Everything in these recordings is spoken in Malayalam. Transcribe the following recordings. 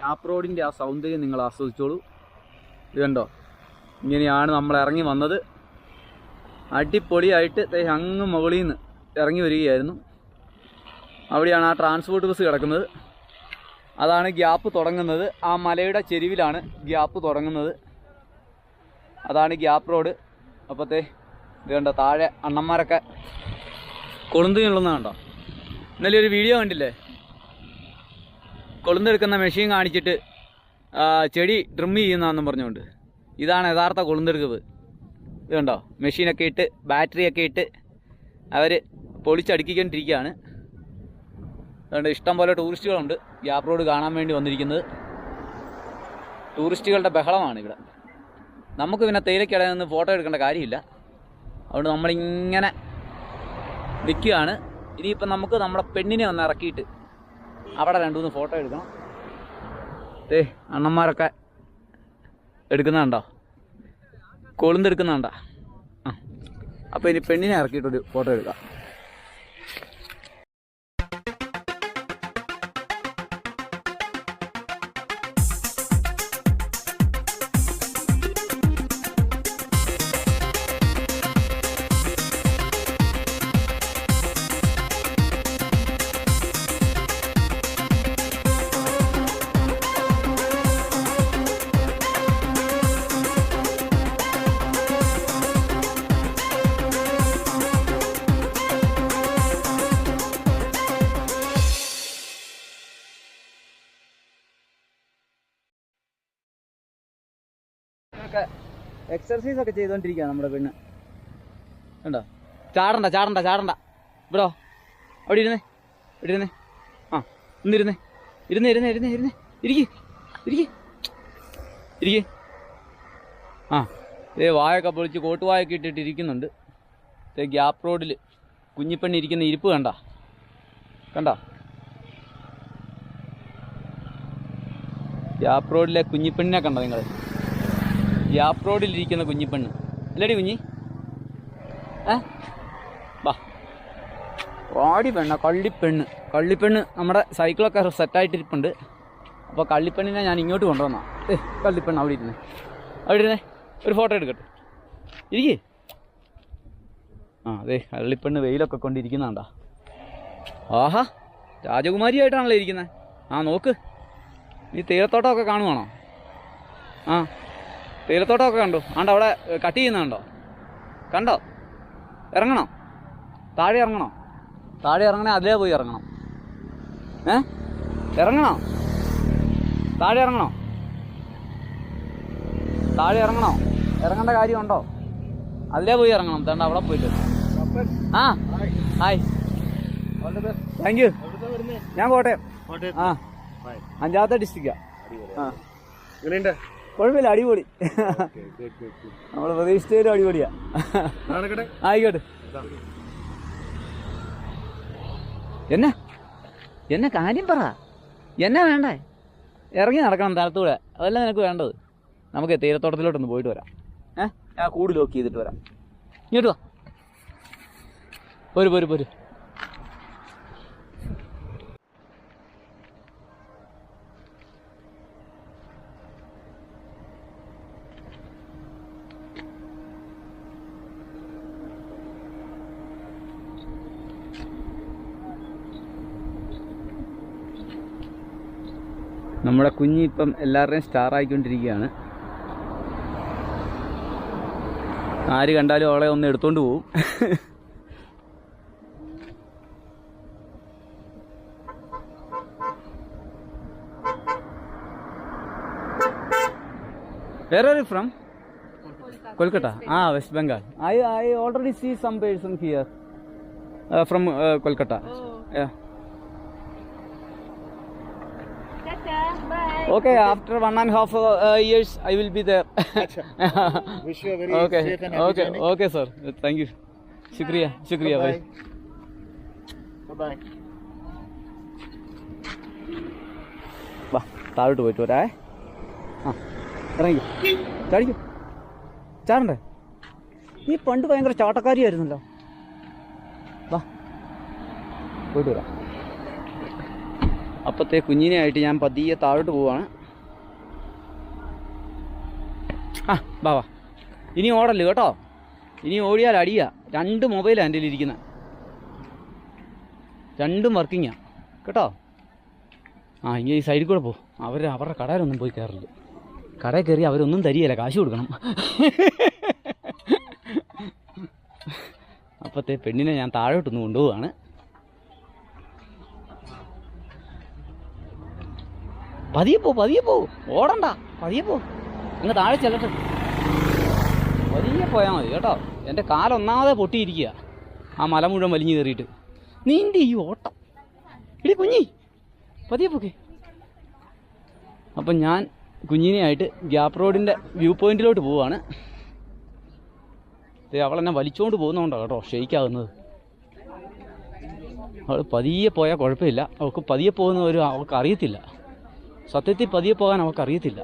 ഗ്യാപ്പ് റോഡിന്റെ ആ സൗന്ദര്യം നിങ്ങൾ ആസ്വദിച്ചോളൂ. ഇതുണ്ടോ ഇങ്ങനെയാണ് നമ്മൾ ഇറങ്ങി വന്നത്. അടിപൊളിയായിട്ട് അങ്ങ് മുകളിൽ നിന്ന് ഇറങ്ങി വരികയായിരുന്നു. അവിടെയാണ് ആ ട്രാൻസ്പോർട്ട് ബസ് കിടക്കുന്നത്. അതാണ് ഗ്യാപ്പ് തുടങ്ങുന്നത്. ആ മലയുടെ ചെരുവിലാണ് ഗ്യാപ്പ് തുടങ്ങുന്നത്. അതാണ് ഗ്യാപ്പ് റോഡ് അപ്പോഴത്തെ ഇത് കണ്ടോ? താഴെ അണ്ണന്മാരൊക്കെ കൊളുന്ത് കണ്ടോ? ഇന്നലെ ഒരു വീഡിയോ കണ്ടില്ലേ? കൊളുന്തെടുക്കുന്ന മെഷീൻ കാണിച്ചിട്ട് ചെടി ട്രിം ചെയ്യുന്നതെന്നും പറഞ്ഞുകൊണ്ട്. ഇതാണ് യഥാർത്ഥ കൊളുന്തെടുക്കവ് ഇതുണ്ടോ മെഷീനൊക്കെ ഇട്ട് ബാറ്ററിയൊക്കെ ഇട്ട് അവർ പൊളിച്ചടുക്കിക്കൊണ്ടിരിക്കുകയാണ്. അതുകൊണ്ട് ഇഷ്ടംപോലെ ടൂറിസ്റ്റുകളുണ്ട് ഗ്യാപ് റോഡ് കാണാൻ വേണ്ടി വന്നിരിക്കുന്നത്. ടൂറിസ്റ്റുകളുടെ ബഹളമാണ് ഇവിടെ. നമുക്ക് പിന്നെ തേയിലക്കിടയിൽ നിന്ന് ഫോട്ടോ എടുക്കേണ്ട കാര്യമില്ല. അതുകൊണ്ട് നമ്മളിങ്ങനെ നിൽക്കുകയാണ്. ഇനിയിപ്പം നമുക്ക് നമ്മുടെ പെണ്ണിനെ ഒന്ന് ഇറക്കിയിട്ട് അവിടെ രണ്ടുമൂന്ന് ഫോട്ടോ എടുക്കണം. ഏ അണ്ണന്മാരൊക്കെ എടുക്കുന്നുണ്ടോ? കൊളുന്തെടുക്കുന്നുണ്ടോ? ആ. അപ്പോൾ ഇനി പെണ്ണിനെ ഇറക്കിയിട്ടൊരു ഫോട്ടോ എടുക്കാം. എക്സർസൈസ് ഒക്കെ ചെയ്തുകൊണ്ടിരിക്കുക നമ്മുടെ പെണ്ണ്. കണ്ടോ? ചാടണ്ട ചാടണ്ട ചാടണ്ട. ഇവിടോ അവിടെ ഇരുന്നേ ഇവിടെ ഇരുന്നേ. ആ ഇന്നിരുന്നേ ഇരുന്ന്. ഇരുന്ന് ഇരുന്ന് ഇരുന്ന് ഇരിക്കേ ഇരിക്കേ. ഇരിക്കേ. ആ ഇതേ വായൊക്കെ പൊളിച്ച് കോട്ടുവായൊക്കെ ഇട്ടിട്ട് ഇരിക്കുന്നുണ്ട്. ഇതേ ഗ്യാപ്പ് റോഡിൽ കുഞ്ഞിപ്പെണ്ണി ഇരിക്കുന്ന ഇരിപ്പ് കണ്ട. കണ്ട? ഗ്യാപ്പ് റോഡിലെ കുഞ്ഞിപ്പെണ്ണിനെ കണ്ടോ നിങ്ങൾ ഗ്യാപ്പ് റോഡിലിരിക്കുന്ന കുഞ്ഞിപ്പെണ്ണ്. അല്ലേടി കുഞ്ഞി. ഏ? വാ. വാടി പെണ്ണ കള്ളിപ്പെണ്ണ്. കള്ളിപ്പെണ്ണ് നമ്മുടെ സൈക്കിളൊക്കെ സെറ്റായിട്ടിരിപ്പുണ്ട്. അപ്പോൾ കള്ളിപ്പെണ്ണിനെ ഞാൻ ഇങ്ങോട്ട് കൊണ്ടുവന്നാ. ഏ കള്ളിപ്പെണ്ണ് അവിടെ ഇരുന്നേ. അവിടെ ഇരുന്നേ. ഒരു ഫോട്ടോ എടുക്കട്ടെ. ഇരിക്കേ. ആ അതെ കള്ളിപ്പെണ്ണ് വെയിലൊക്കെ കൊണ്ടിരിക്കുന്നുണ്ടാ. ആഹാ രാജകുമാരിയായിട്ടാണല്ലോ ഇരിക്കുന്നത് ആ നോക്ക്. നീ തീരത്തോട്ടമൊക്കെ കാണുവാണോ? ആ. തേയിലത്തോട്ടമൊക്കെ കണ്ടു. ആണ്ട് അവിടെ കട്ട് ചെയ്യുന്നുണ്ടോ കണ്ടോ? ഇറങ്ങണോ? താഴെ ഇറങ്ങണോ? താഴെ ഇറങ്ങണേ അതിലേ പോയി ഇറങ്ങണം. ഏ? ഇറങ്ങണോ? താഴെ ഇറങ്ങണോ? താഴെ ഇറങ്ങണോ? ഇറങ്ങേണ്ട കാര്യമുണ്ടോ? അതിലേ പോയി ഇറങ്ങണം. തേണ്ട അവിടെ പോയിട്ട്. ആ ഹായ്. താങ്ക് യു ഞാൻ കോട്ടയം ആ അഞ്ചാമത്തെ ഡിസ്ട്രിക്റ്റാ ആ. കുഴപ്പമില്ല അടിപൊളി. നമ്മൾ പ്രതീക്ഷിച്ചതിലും അടിപൊളിയാ. ആയിക്കോട്ടെ. എന്നാ? എന്നെ കാര്യം പറ. എന്നാ വേണ്ടേ? ഇറങ്ങി നടക്കണം തലത്തൂടെ. അതല്ല നിനക്ക് വേണ്ടത്. നമുക്ക് തീരത്തോട്ടത്തിലോട്ടൊന്ന് പോയിട്ട് വരാം. ഏ? ഞാൻ കൂട് ലോക്ക് ചെയ്തിട്ട് വരാം. ഇങ്ങോട്ട് വാ. പോര് പോര് പോര്. നമ്മുടെ കുഞ്ഞി ഇപ്പം എല്ലാവരുടെയും സ്റ്റാർ ആയിക്കൊണ്ടിരിക്കുകയാണ്. ആര് കണ്ടാലും അവളെ ഒന്ന് എടുത്തോണ്ട് പോവും. Where are you from Kolkata ആ West Bengal I I already see some person here from Kolkata Tata, bye. Okay, after one and a half uh, years, I will be there. Wish you a very okay, safe and happy okay, journey. okay, sir. Thank you. Shukriya, shukriya, bye. Bye. വാ താഴോട്ട് പോയിട്ട് വരാ ആ ഇറങ്ങിക്കോ ചാടിക്കോ ചാടണ്ടേ നീ പണ്ട് ഭയങ്കര ചാട്ടക്കാരിയായിരുന്നല്ലോ വാ പോയിട്ട് വരാം അപ്പത്തെ കുഞ്ഞിനെ ആയിട്ട് ഞാൻ പതിയെ താഴോട്ട് പോവാണ്. ആ ബാവാ ഇനി ഓടല്ലേ കേട്ടോ. ഇനി ഓടിയാൽ അടിയ. രണ്ട് മൊബൈലാണ് എന്റെ ഇരിക്കുന്നത് രണ്ടും വർക്കിങ്ങാണ് കേട്ടോ? ആ ഇങ്ങനെ ഈ സൈഡിൽ കൂടെ പോ. അവർ അവരുടെ കടയിലൊന്നും പോയി കയറില്ല കടയിൽ കയറി അവരൊന്നും തരികയില്ല. കാശ് കൊടുക്കണം. അപ്പത്തെ പെണ്ണിനെ ഞാൻ താഴോട്ടൊന്ന് കൊണ്ടുപോവാണ്. പതിയെ പോ പതിയെ പോ. ഓടണ്ട പതിയെ പോ. ഇങ്ങ് താഴെ ചെല്ലട്ടെ. പതിയെ പോയാൽ മതി കേട്ടോ. എന്റെ കാലൊന്നാമതെ പൊട്ടിയിരിക്കുക. ആ മല മുഴുവൻ വലിഞ്ഞു കയറിയിട്ട്. നീന്റെ ഈ ഓട്ടം. ഇടി കുഞ്ഞി പതിയെ പോക്കെ. അപ്പം ഞാൻ കുഞ്ഞിനെയായിട്ട് ഗ്യാപ്പ് റോഡിന്റെ വ്യൂ പോയിന്റിലോട്ട് പോവാണ്. അവൾ എന്നെ വലിച്ചുകൊണ്ട് പോകുന്നതുകൊണ്ടാണ് കേട്ടോ ഷെയ്ക്കാകുന്നത് അവൾ പതിയെ പോയാൽ കുഴപ്പമില്ല. അവൾക്ക് പതിയെ പോകുന്ന ഒരു അവൾക്ക് അറിയത്തില്ല. സത്യത്തിൽ പതിയെ പോകാൻ അവർക്കറിയത്തില്ല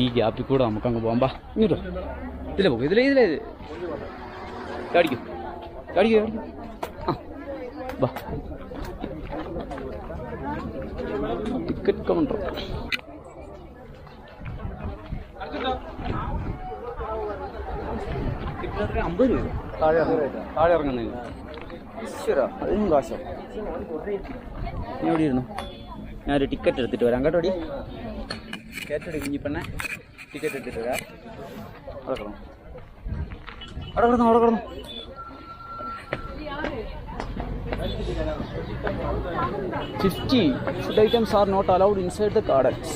ഈ ഗ്യാപ്പിൽ കൂടെ നമുക്ക് അങ്ങ് പോകാം. ബാ ഇങ്ങോട്ടോ ഇതിലെ പോകും ഇതിലേ ഇതിലേ കാടിക്കും കാടിക്കും കാടിക്കും ആ ബാ ടിക്കറ്റ് കൗണ്ടർ. അമ്പത് രൂപ. താഴെ താഴെ ഇറങ്ങുന്നതിന്. ഈശ്വര അതിനും കാശോ? നീ എവിടെ ഇരുന്നു. ഞാനൊരു ടിക്കറ്റ് എടുത്തിട്ട് വരാം. കേട്ടോ കയറ്റടി കുഞ്ഞിപ്പെണ്ണെ ടിക്കറ്റ് എടുത്തിട്ട് വരാം. അവിടെ കിടന്നു. അവിടെ കിടന്നു അവിടെ കിടന്നു. Fifty. Food items are not allowed inside the gardens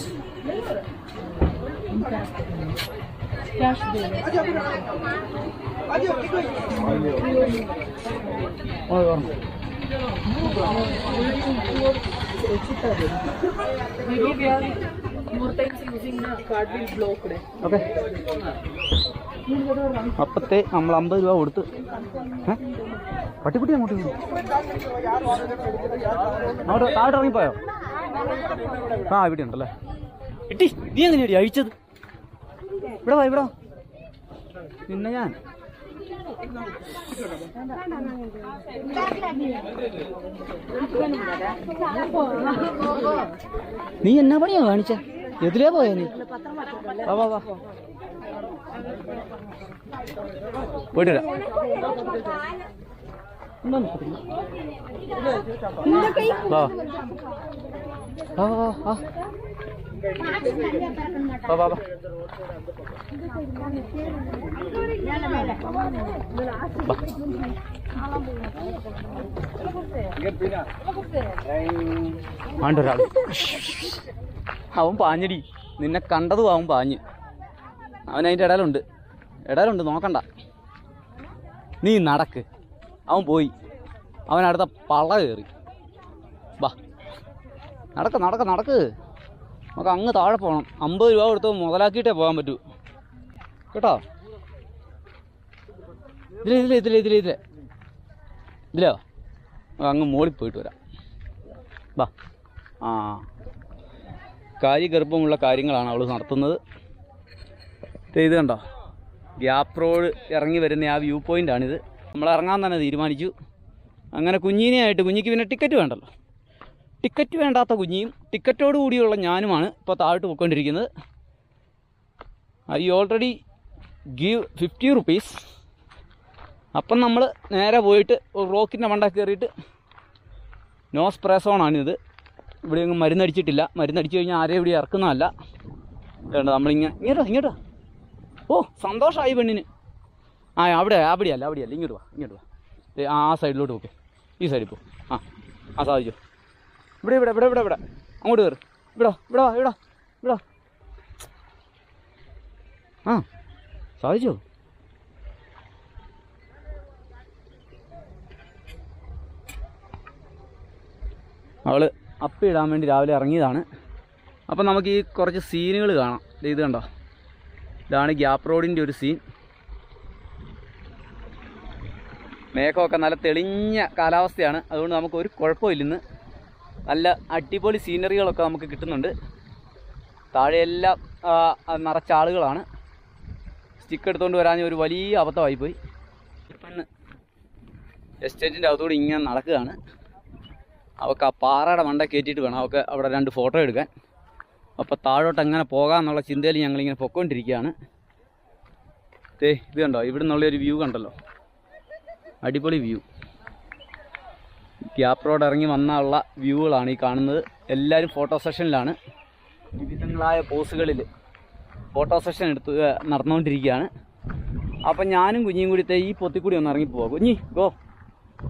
Maybe we are more times using the card will blocked. Okay അപ്പത്തെ നമ്മൾ അമ്പത് രൂപ കൊടുത്ത് പട്ടിക്കുട്ടി അങ്ങോട്ട്. അങ്ങോട്ട് താഴോട്ട് ഇറങ്ങിപ്പോയോ ആ ഇവിടെ ഉണ്ടല്ലേ ഇട്ടി നീ എങ്ങനെയാടി അഴിച്ചത് ഇവിടെ വാ ഇവിടെ. നിന്നെ ഞാൻ നീ എന്നാ പണിയാ കാണിച്ച? എതിലേ പോയ നീ? വാ അവൻ പാഞ്ഞടി. നിന്നെ കണ്ടതും അവൻ പാഞ്ഞ്. അവൻ അതിന്റെ ഇടയിലുണ്ട്. ഇടയിലുണ്ട് നോക്കണ്ട. നീ നടക്ക്. അവൻ പോയി. അവൻ അടുത്ത പള്ള കയറി. വാ. നടക്ക് നടക്ക് നടക്ക്. നമുക്ക് അങ്ങ് താഴെ പോകണം. അമ്പത് രൂപ കൊടുത്ത് മുതലാക്കിയിട്ടേ പോകാൻ പറ്റൂ. കേട്ടോ? ഇതിൽ ഇതിൽ ഇതിൽ ഇതിൽ ഇതിൽ ഇതിലോ? അങ്ങ് മോളിൽ പോയിട്ട് വരാം. വാ ആ. കാര്യഗർഭമുള്ള കാര്യങ്ങളാണ് അവൾ നടത്തുന്നത്. ഇത് കണ്ടോ? ഗ്യാപ്പ് റോഡ് ഇറങ്ങി വരുന്ന ആ വ്യൂ പോയിന്റാണിത് നമ്മൾ ഇറങ്ങാൻ തന്നെ തീരുമാനിച്ചു. അങ്ങനെ കുഞ്ഞിനെയായിട്ട് കുഞ്ഞിക്ക് പിന്നെ ടിക്കറ്റ് വേണ്ടല്ലോ. ടിക്കറ്റ് വേണ്ടാത്ത കുഞ്ഞിയും ടിക്കറ്റോട് കൂടിയുള്ള ഞാനുമാണ് ഇപ്പോൾ താഴോട്ട് പോയിക്കൊണ്ടിരിക്കുന്നത്. I already give fifty rupees അപ്പം നമ്മൾ നേരെ പോയിട്ട് ഒരു റോക്കിന്റെ മണ്ട കയറിയിട്ട് നോ സ്പ്രേ സോണാണിത് ഇവിടെ ഒന്നും മരുന്നടിച്ചിട്ടില്ല മരുന്നടിച്ച് കഴിഞ്ഞാൽ ആരെയും ഇവിടെ ഇറക്കുന്നതല്ല. വേണ്ട നമ്മളിങ്ങനെ ഇങ്ങോട്ടോ ഇങ്ങോട്ടോ ഓ സന്തോഷമായി പെണ്ണിന്. ആ അവിടെ അവിടെയല്ല അവിടെയല്ല. ഇങ്ങോട്ട് വാ ഇങ്ങോട്ട് വാ. ആ സൈഡിലോട്ട് പോക്കെ. ഈ സൈഡിൽ പോ. ആ ആ സാധിച്ചു? ഇവിടെ ഇവിടെ ഇവിടെ ഇവിടെ ഇവിടെ. അങ്ങോട്ട് കയറി ഇവിടോ ഇവിടോ ഇവിടോ ഇവിടോ. ആ സാധിച്ചോ? അവൾ അപ്പി ഇടാൻ വേണ്ടി രാവിലെ ഇറങ്ങിയതാണ്. അപ്പം നമുക്ക് ഈ കുറച്ച് സീനുകൾ കാണാം. ഇത് കണ്ടോ? ഇതാണ് ഗ്യാപ്പ് റോഡിന്റെ ഒരു സീൻ. മേഘമൊക്കെ നല്ല തെളിഞ്ഞ കാലാവസ്ഥയാണ്. അതുകൊണ്ട് നമുക്ക് ഒരു കുഴപ്പമില്ലെന്ന് നല്ല അടിപൊളി സീനറികളൊക്കെ നമുക്ക് കിട്ടുന്നുണ്ട്. താഴെയെല്ലാം നിറച്ച ആളുകളാണ്. സ്റ്റിക്ക് എടുത്തുകൊണ്ട് വരാൻ ഒരു വലിയ അബദ്ധമായിപ്പോയി. പെണ്ണ് എസ്റ്റേറ്റിന്റെ അകത്തുകൂടി ഇങ്ങനെ നടക്കുകയാണ്. അവൾക്ക് ആ പാറയുടെ മണ്ട കയറ്റിയിട്ട് വേണം അവൾക്ക് അവിടെ രണ്ട് ഫോട്ടോ എടുക്കാൻ. അപ്പോൾ താഴോട്ട് എങ്ങനെ പോകാമെന്നുള്ള ചിന്തയിൽ ഞങ്ങളിങ്ങനെ പൊക്കോണ്ടിരിക്കുകയാണ് ഇത് കണ്ടോ? ഇവിടെ നിന്നുള്ളൊരു വ്യൂ കണ്ടല്ലോ. അടിപൊളി വ്യൂ ഗ്യാപ്പ് റോഡ് ഇറങ്ങി വന്നുള്ള വ്യൂകളാണ് ഈ കാണുന്നത്. എല്ലാവരും ഫോട്ടോ സെഷനിലാണ്. വിവിധങ്ങളായ പോസുകളിൽ ഫോട്ടോ സെഷൻ എടുത്ത് നടന്നുകൊണ്ടിരിക്കുകയാണ്. അപ്പം ഞാനും കുഞ്ഞിയും കൂടി ഈ പൊത്തിക്കൂടി ഒന്ന് ഇറങ്ങി പോവാം. കുഞ്ഞി go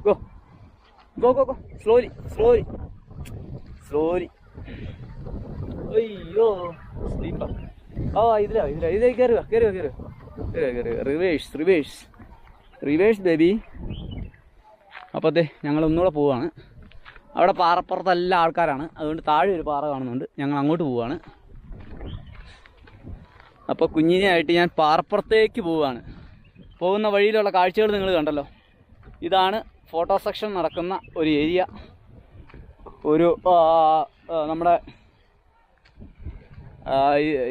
go go go go. Slowly slowly slowly അയ്യോ സ്ലീപ്പർ ആ ഇതിലാ ഇതിലാ. ഇതിലേക്ക് കയറുക കയറുക കയറുക. കയറുക കയറുക. റിവേഴ്സ് റിവേഴ്സ് റിവേഴ്സ് ബേബി അപ്പോൾ അതെ ഞങ്ങൾ ഒന്നുകൂടെ പോവുകയാണ് അവിടെ പാറപ്പുറത്ത് എല്ലാ ആൾക്കാരാണ്. അതുകൊണ്ട് താഴെ ഒരു പാറ കാണുന്നുണ്ട്. ഞങ്ങൾ അങ്ങോട്ട് പോവുകയാണ് അപ്പോൾ കുഞ്ഞിനെയായിട്ട് ഞാൻ പാറപ്പുറത്തേക്ക് പോവുകയാണ് പോകുന്ന വഴിയിലുള്ള കാഴ്ചകൾ നിങ്ങൾ കണ്ടല്ലോ. ഇതാണ് ഫോട്ടോ സെക്ഷൻ നടക്കുന്ന ഒരു ഏരിയ. ഒരു നമ്മുടെ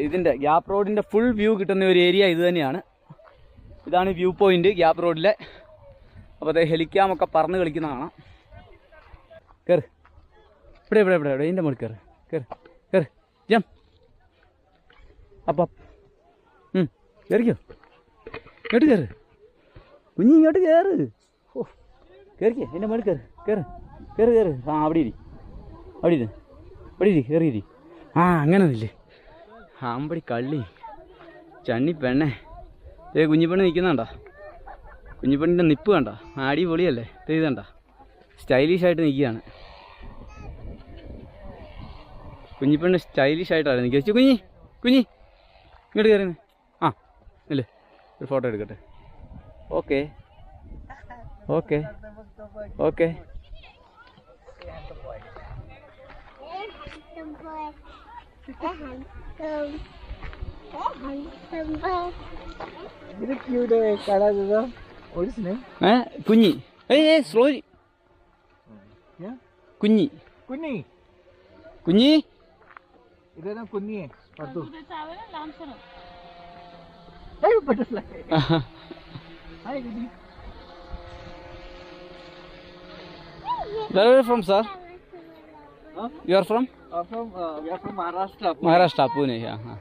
ഇതിന്റെ ഗ്യാപ്പ് റോഡിന്റെ ഫുൾ വ്യൂ കിട്ടുന്ന ഒരു ഏരിയ ഇത് തന്നെയാണ്. ഇതാണ് വ്യൂ പോയിന്റ് ഗ്യാപ്പ് റോഡിലെ. അപ്പോൾ അതേ ഹെലിക്കാമൊക്കെ പറന്ന് കളിക്കുന്ന കാണാം. കയറ് ഇവിടെ ഇവിടെ ഇവിടെ ഇവിടെ ഇതിന്റെ മുകളിൽ കയറ് കയറ് കയറ് ജം. അപ്പം കയറിക്കോ ഇങ്ങോട്ട് കയറ് കുഞ്ഞി ഇങ്ങോട്ട് കയറ് ഓ കയറിക്കേ എന്റെ മുകളിൽ കയറ് കയറ് കയറ് കയറ് ആ അവിടെ ഇരി. അവിടെ ഇരി. അവിടെ ഇരി കയറി ഇരി. ആ അങ്ങനെ ഒന്നില്ലേ ആമ്പടി കള്ളി. ചണ്ണി പെണ്ണേ ഏ കുഞ്ഞിപ്പെണ്ണ് നിൽക്കുന്നുണ്ടോ? കുഞ്ഞിപ്പെണ്ണിന്റെ നിപ്പ് കണ്ടോ അടിപൊളിയല്ലേ സ്റ്റൈലിഷ് ആയിട്ട് നിൽക്കുകയാണ് കുഞ്ഞിപ്പണ്ണ് സ്റ്റൈലിഷ് ആയിട്ടാണ് നിൽക്കുക കുഞ്ഞി കുഞ്ഞി ഇങ്ങോട്ട് കയറി ആ ഇല്ലേ ഒരു ഫോട്ടോ എടുക്കട്ടെ ഓക്കെ ഓക്കെ ഓക്കെ ഇത് ക്യൂട്ട് കാണാതെ ഒഴിച്ചിനെ ഏ കുഞ്ഞി ഏയ് ഏ സ്ലോലി കുഞ്ഞി കുഞ്ഞി കുഞ്ഞി ഇതേതാ കുഞ്ഞിയെ പത്തു ബട്ടർഫ്ലൈ ഹായ് കുഞ്ഞി Where are you from, sir? You are from? From we are from Maharashtra Maharashtra, Pune. Yeah. huh.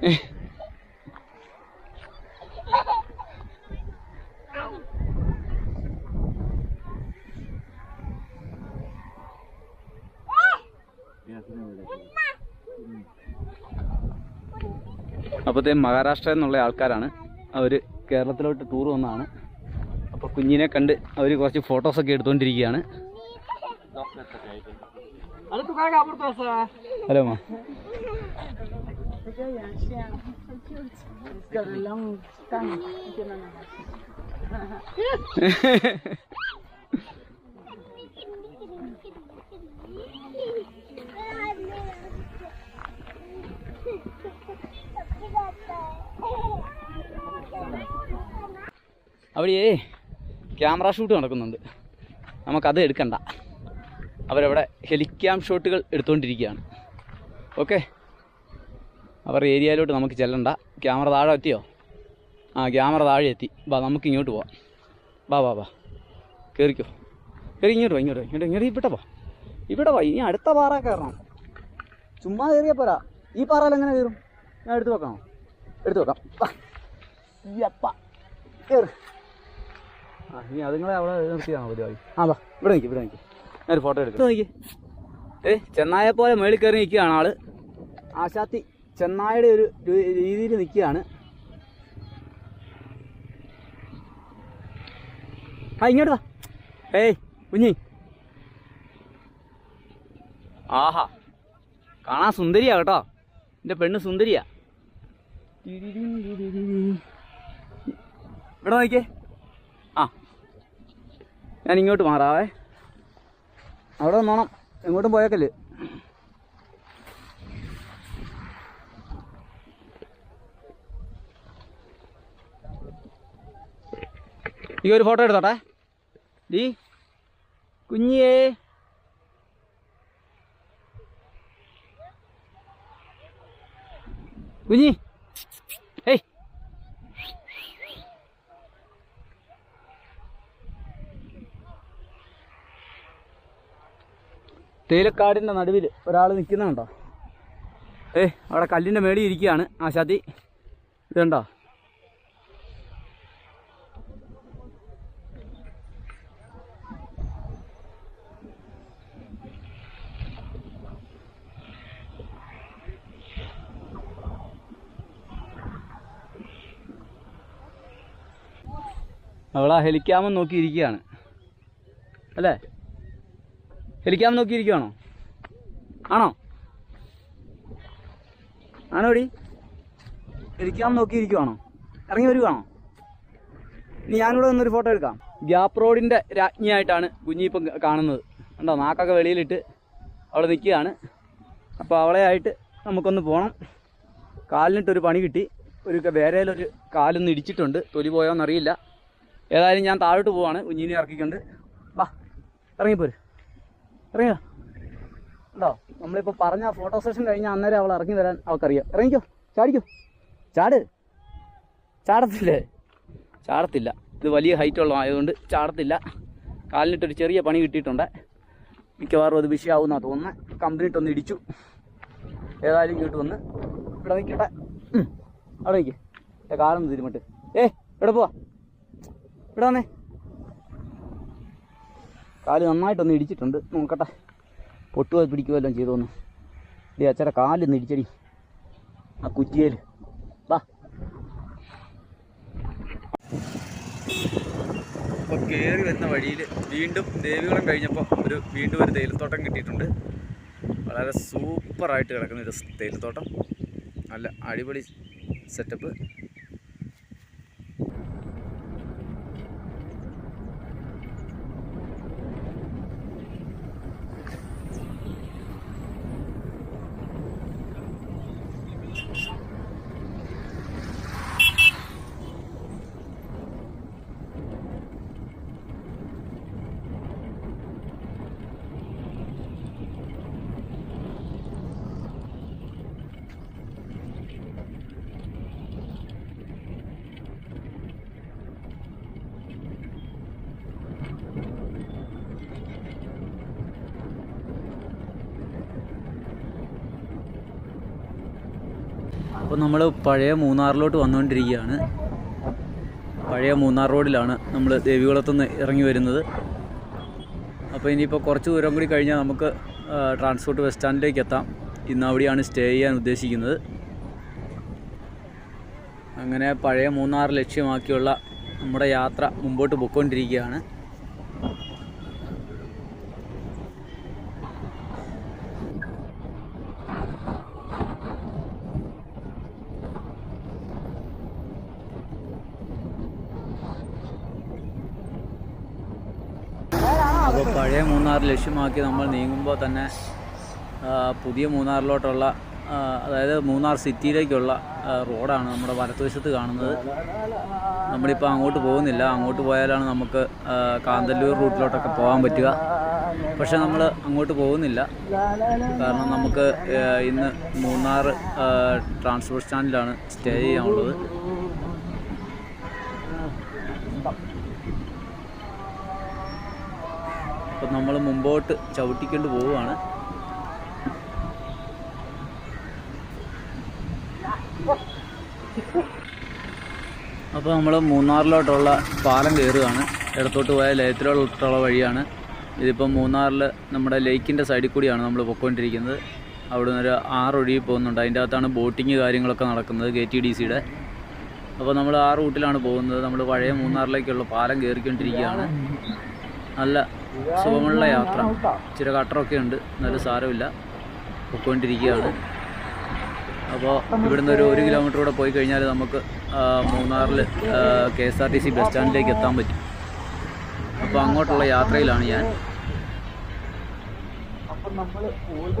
അപ്പോഴത്തെ മഹാരാഷ്ട്ര എന്നുള്ള ആൾക്കാരാണ്. അവർ കേരളത്തിലോട്ട് ടൂർ വന്നതാണ് അപ്പോൾ കുഞ്ഞിനെ കണ്ട് അവർ കുറച്ച് ഫോട്ടോസൊക്കെ എടുത്തുകൊണ്ടിരിക്കുകയാണ് ഹലോ മാ അവിടെ ക്യാമറ ഷൂട്ട് നടക്കുന്നുണ്ട്. നമുക്കത് എടുക്കണ്ട. അവരവിടെ ഹെലിക്യാം ഷോട്ടുകൾ എടുത്തുകൊണ്ടിരിക്കുകയാണ് ഓക്കെ? അവരുടെ ഏരിയയിലോട്ട് നമുക്ക് ചെല്ലണ്ട. ക്യാമറ താഴെ എത്തിയോ? ആ ക്യാമറ താഴെ എത്തി. ബാ നമുക്ക് ഇങ്ങോട്ട് പോവാം. ബാ ബാ ബാ കയറിക്കോ കയറി ഇങ്ങോട്ട് വാ ഇങ്ങോട്ട് ഇങ്ങോട്ട് ഇങ്ങോട്ട് ഇവിടെ വാ. ഇവിടെ വാ ഇനി അടുത്ത പാറ കയറണം. ചുമ്മാ കയറിയാൽ പോരാ. ഈ പാറയിൽ എങ്ങനെ കയറും? ഞാൻ എടുത്ത് വെക്കണോ? എടുത്ത് വെക്കാം. വാ. യപ്പ കയറ് ഇനി അതുങ്ങളെ അവിടെ നിർത്തിയാൽ പരിപാടി ഭായി. ആ വാ. ഇവിടെ നിൽക്കി ഇവിടെ നിൽക്കി ഞാനൊരു ഫോട്ടോ എടുക്കാം. നോക്കി. ഏ ചെന്നായ പോലെ മേളിൽ കയറി നിൽക്കുകയാണ് ആൾ. ആശാത്തി ചെന്നായുടെ ഒരു രീതിയിൽ നിൽക്കുകയാണ്. ആ ഇങ്ങോട്ട് വാ. ഏയ് കുഞ്ഞി. ആഹാ. കാണാൻ സുന്ദരിയാ കേട്ടോ. എന്റെ പെണ്ണ് സുന്ദരിയാ. ഇവിടെ നോക്കിയേ ഞാൻ ഇങ്ങോട്ട് മാറാവേ. അവിടെ നിന്നോണം. എങ്ങോട്ടും പോയേക്കല്ലേ ഈ ഒരു ഫോട്ടോ എടുത്തോട്ടെ. ഡീ. കുഞ്ഞിയേ. കുഞ്ഞി ഏയ് തേയിലക്കാടിന്റെ നടുവിൽ ഒരാൾ നിൽക്കുന്നുണ്ടോ ഏ അവിടെ കല്ലിന്റെ മേടി ഇരിക്കുകയാണ്. ആശാത്തി ഇതുണ്ടോ? അവളാ ഹെലിക്കാമെന്ന് നോക്കിയിരിക്കുകയാണ് അല്ലേ? ഹെലിക്യാമം നോക്കിയിരിക്കുവാണോ? ആണോ? ആണോ എടി ഹെലിക്യാമം നോക്കിയിരിക്കുവാണോ? ഇറങ്ങി വരുവാണോ? ഇനി ഞാനിവിടെ നിന്നൊരു ഫോട്ടോ എടുക്കാം. ഗ്യാപ്പ് റോഡിന്റെ രാജ്ഞിയായിട്ടാണ് കുഞ്ഞിപ്പം കാണുന്നത്. കണ്ടോ നാക്കൊക്കെ വെളിയിലിട്ട് അവൾ നിൽക്കുകയാണ്. അപ്പോൾ അവളെ ആയിട്ട് നമുക്കൊന്ന് പോകണം കാലിനിട്ടൊരു പണി കിട്ടി. ഒരു വേരയിലൊരു കാലൊന്ന് ഇടിച്ചിട്ടുണ്ട്. തൊലി പോയോന്നറിയില്ല ഏതായാലും ഞാൻ താഴോട്ട് പോവാണ്. കുഞ്ഞിനെ ഇറക്കിക്കൊണ്ട്. വാ ഇറങ്ങിപ്പോര്. ഇറങ്ങിയോ? ഉണ്ടോ നമ്മളിപ്പോൾ പറഞ്ഞ ഫോട്ടോ സെഷൻ കഴിഞ്ഞാൽ അന്നേരം അവൾ ഇറങ്ങി വരാൻ അവൾക്കറിയാം. ഇറങ്ങിക്കോ ചാടിക്കോ. ചാട്. ചാടത്തില്ലേ? ചാടത്തില്ല. ഇത് വലിയ ഹൈറ്റ് ഉള്ള ആയതുകൊണ്ട് ചാടത്തില്ല. കാലിനിട്ടൊരു ചെറിയ പണി കിട്ടിയിട്ടുണ്ട്. മിക്കവാറും അത് വിഷയമാവുന്നാണ് തോന്നുന്നത് കമ്പനിട്ടൊന്ന് ഇടിച്ചു. ഏതായാലും ഇങ്ങോട്ട് വന്ന് ഇവിടെ നിൽക്കട്ടെ. അവിടെ നിൽക്കേ കാലൊന്ന് തിരുമിട്ട് ഏ ഇവിടെ പോവാ? ഇവിടെ വന്നേ. കാൽ നന്നായിട്ടൊന്ന് ഇടിച്ചിട്ടുണ്ട്. നോക്കട്ടെ. പൊട്ടുക പിടിക്കുകയെല്ലാം ചെയ്തോന്ന്. ഡി അച്ഛടെ കാലൊന്ന് ഇടിച്ചടി. ആ കുറ്റിയേൽ വാ. അപ്പോൾ കയറി വരുന്ന വഴിയിൽ വീണ്ടും ദേവികുളം കഴിഞ്ഞപ്പോൾ ഒരു വീണ്ടും ഒരു തേയിലത്തോട്ടം കിട്ടിയിട്ടുണ്ട്. വളരെ സൂപ്പറായിട്ട് കിടക്കുന്ന ഒരു തേയിലത്തോട്ടം. നല്ല അടിപൊളി സെറ്റപ്പ് അപ്പോൾ നമ്മൾ പഴയ മൂന്നാറിലോട്ട് വന്നുകൊണ്ടിരിക്കുകയാണ്. പഴയ മൂന്നാർ റോഡിലാണ് നമ്മൾ ദേവികുളത്തുനിന്ന് ഇറങ്ങി വരുന്നത്. അപ്പോൾ ഇനിയിപ്പോൾ കുറച്ച് ദൂരം കൂടി കഴിഞ്ഞാൽ നമുക്ക് ട്രാൻസ്പോർട്ട് ബസ് സ്റ്റാൻഡിലേക്ക് എത്താം. ഇന്ന് അവിടെയാണ് സ്റ്റേ ചെയ്യാൻ ഉദ്ദേശിക്കുന്നത്. അങ്ങനെ പഴയ മൂന്നാർ ലക്ഷ്യമാക്കിയുള്ള നമ്മുടെ യാത്ര മുമ്പോട്ട് പൊയ്ക്കൊണ്ടിരിക്കുകയാണ് അപ്പോൾ പഴയ മൂന്നാർ ലക്ഷ്യമാക്കി നമ്മൾ നീങ്ങുമ്പോൾ തന്നെ പുതിയ മൂന്നാറിലോട്ടുള്ള അതായത് മൂന്നാർ സിറ്റിയിലേക്കുള്ള റോഡാണ് നമ്മുടെ വലത്തുവശത്ത് കാണുന്നത്. നമ്മളിപ്പോൾ അങ്ങോട്ട് പോകുന്നില്ല. അങ്ങോട്ട് പോയാലാണ് നമുക്ക് കാന്തല്ലൂർ റൂട്ടിലോട്ടൊക്കെ പോകാൻ പറ്റുക. പക്ഷേ നമ്മൾ അങ്ങോട്ട് പോകുന്നില്ല. കാരണം നമുക്ക് ഇന്ന് മൂന്നാർ ട്രാൻസ്പോർട്ട് സ്റ്റാൻഡിലാണ് സ്റ്റേ ചെയ്യാനുള്ളത്. നമ്മൾ മുമ്പോട്ട് ചവിട്ടിക്കൊണ്ട് പോവുകയാണ്. അപ്പോൾ നമ്മൾ മൂന്നാറിലോട്ടുള്ള പാലം കയറുകയാണ്. ഇടത്തോട്ട് പോയ ലയത്തിലോട്ടുള്ള വഴിയാണ്. ഇതിപ്പം മൂന്നാറിൽ നമ്മുടെ ലേക്കിന്റെ സൈഡിൽ കൂടിയാണ് നമ്മൾ പൊയ്ക്കൊണ്ടിരിക്കുന്നത്. അവിടെ നിന്നൊരു ആറൊഴുകി പോകുന്നുണ്ട്. അതിന്റെ അകത്താണ് ബോട്ടിങ് കാര്യങ്ങളൊക്കെ നടക്കുന്നത് കെ ടി ഡി സിയുടെ. അപ്പോൾ നമ്മൾ ആ റൂട്ടിലാണ് പോകുന്നത്. നമ്മൾ പഴയ മൂന്നാറിലേക്കുള്ള പാലം കയറിക്കൊണ്ടിരിക്കുകയാണ്. നല്ല സുഖമുള്ള യാത്ര. ഇച്ചിരി കട്ടറൊക്കെ ഉണ്ട്. എന്നാലും സാരമില്ല. പൊയ്ക്കൊണ്ടിരിക്കുകയാണ്. അപ്പോൾ ഇവിടുന്ന് ഒരു ഒരു കിലോമീറ്റർ കൂടെ പോയി കഴിഞ്ഞാൽ നമുക്ക് മൂന്നാറിൽ K S R T C bus സ്റ്റാൻഡിലേക്ക് എത്താൻ പറ്റും. അപ്പോൾ അങ്ങോട്ടുള്ള യാത്രയിലാണ് ഞാൻ. അപ്പം നമ്മൾ old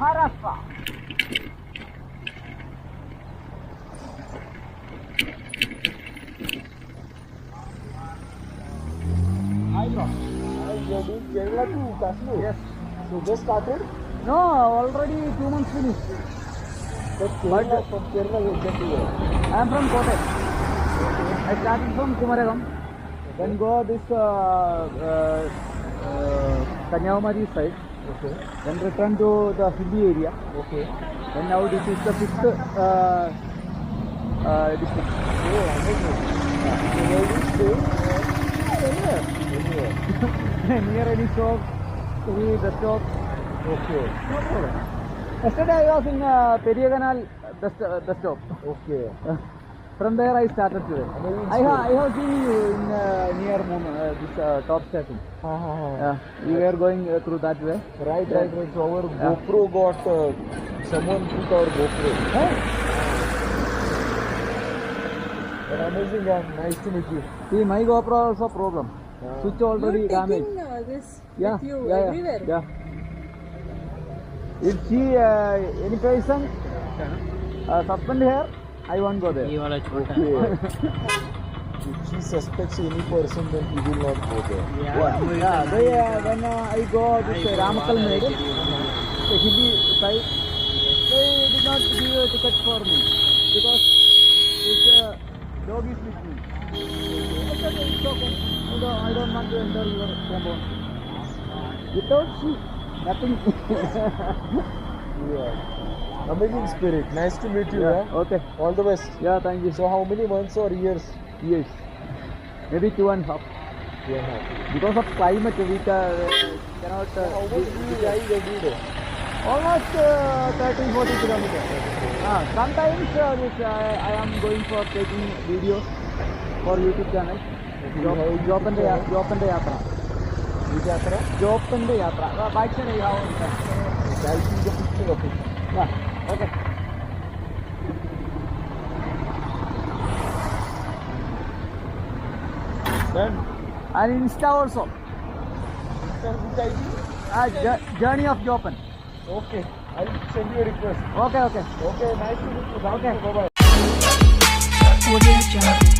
Harappa. Ayo. Ayo, Kerala to Kashmir. Yes. So just started? No, already two months finished. But Kerala, from Kerala you get here. I from Kotek. I started from Kumaragam. Then go this uh, uh, uh, side. Okay. Then return to the hilly area. Okay. Then now this is the fifth uh, uh, district. Oh, amazing. So where do stay? Anywhere. Anywhere. Near any shop, we the shop. Okay. No problem. Yesterday I was in uh, Periyaganal the, uh, the shop. Okay. From there I started today. Amazing I, ha- I have seen you in uh, near Mum, uh, this uh, top station. Ha, ha, ha. Yeah, we were going uh, through that way. Right, Yeah. right, right. So our Yeah. GoPro got, uh, someone took our GoPro. But amazing and nice to meet you. See, my GoPro also problem. Yeah. Switch already You're damaged. taking uh, this Yeah, with you yeah, yeah, everywhere. yeah. If she, uh, any person uh, suspend her, I won't go there. Okay. if she suspects any person, then he will not go there. Yeah, yeah. They, uh, when uh, I go to uh, Ramakal made, the hilly side, they did not give a ticket for me because this uh, dog is with me. I said, it's okay. I don't, I don't want to enter your compound. Without she, nothing. Yeah. Amazing spirit. Nice to meet you. yeah. Yeah. Okay. All the best. Yeah, thank you. So how many months or years? Yes. Maybe two and a half. Yeah. Because of climate, we ca- cannot. How Uh, much do you ride every day? almost uh, 30 40 kilometers. Ah, sometimes uh, this, uh, I am going for taking videos for YouTube channel. you have a YouTube ജോപ്പന്റെ channel? ജോപ്പന്റെ യാത്ര Which yatra? ജോപ്പന്റെ യാത്ര back side I'll see the picture Then and Insta also. Sir, which Ah, journey of Japan. Okay, I'll send you a request. Okay, okay. Okay, nice to meet you. Okay, bye bye.